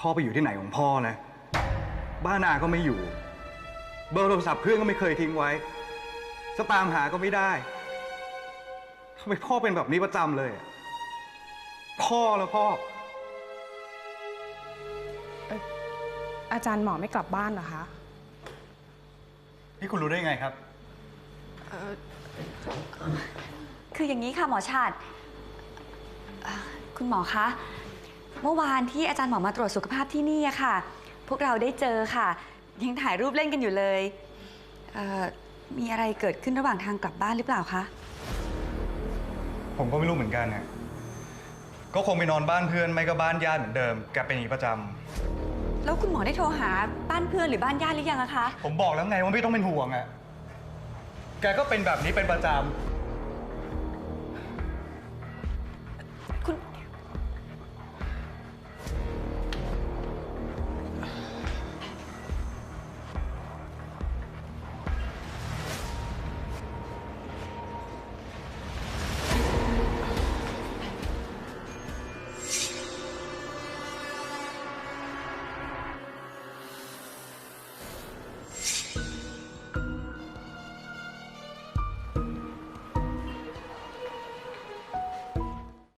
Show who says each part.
Speaker 1: พ่อไปอยู่ที่ไหนของพ่อนะ บ้านอาก็ไม่อยู่ เบอร์โทรศัพท์เพื่อนก็ไม่เคยทิ้งไว้จะตามหาก็ไม่ได้ทำไมพ่อเป็นแบบนี้ประจำเลยอะพ่อแล้วพ่อ
Speaker 2: อาจารย์หมอไม่กลับบ้านเหรอคะ
Speaker 1: นี่คุณรู้ได้ไงครับ
Speaker 3: คืออย่างนี้ค่ะหมอชาติเอ่อคุณหมอคะ เมื่อวานที่อาจารย์หมอมาตรวจสุขภาพที่นี่ค่ะ พวกเราได้เจอค่ะ ยังถ่ายรูปเล่นกันอยู่เลยเมีอะไรเกิดขึ้นระหว่างทางกลับบ้านหรือเปล่าคะ
Speaker 1: ผมก็ไม่รู้เหมือนกันนะก็คงไปนอนบ้านเพื่อนไม่ก็บ้านญาติเหมือนเดิม แกเป็นอย่างนี้ประจำ
Speaker 3: แล้วคุณหมอได้โทรหาบ้านเพื่อนหรือบ้านญาติหรือยังอะคะ
Speaker 1: ผมบอกแล้วไงว่าไม่ต้องเป็นห่วงอะ่ะ แกก็เป็นแบบนี้เป็นประจำคุณ